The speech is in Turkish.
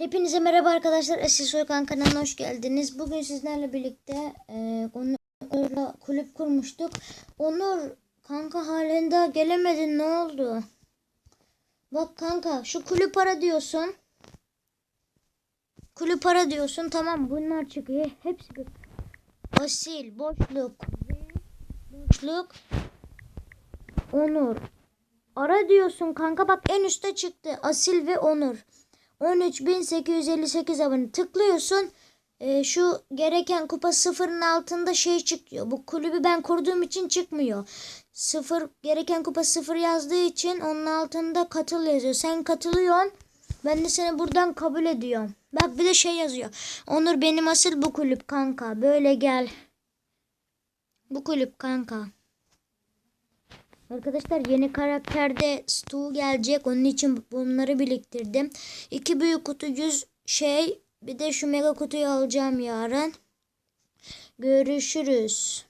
Hepinize merhaba arkadaşlar. Esil Soykan kanalına hoş geldiniz. Bugün sizlerle birlikte e, Onur'la kulüp kurmuştuk. Onur kanka halinde gelemedin ne oldu? Bak kanka şu kulüp para diyorsun. Kulüp para diyorsun tamam bunlar çıkıyor. Hepsi asil, boşluk, boşluk, Onur. Ara diyorsun kanka bak en üstte çıktı. Asil ve Onur. 13.858 abone tıklıyorsun. Ee, şu gereken kupa sıfırın altında şey çıkıyor. Bu kulübü ben kurduğum için çıkmıyor. Sıfır gereken kupa sıfır yazdığı için onun altında katıl yazıyor. Sen katılıyorsun. Ben de seni buradan kabul ediyorum. Bak bir de şey yazıyor. Onur benim asıl bu kulüp kanka. Böyle gel. Bu kulüp kanka. Arkadaşlar yeni karakterde Stu gelecek. Onun için bunları biriktirdim. İki büyük kutu 100 şey. Bir de şu mega kutuyu alacağım yarın. Görüşürüz.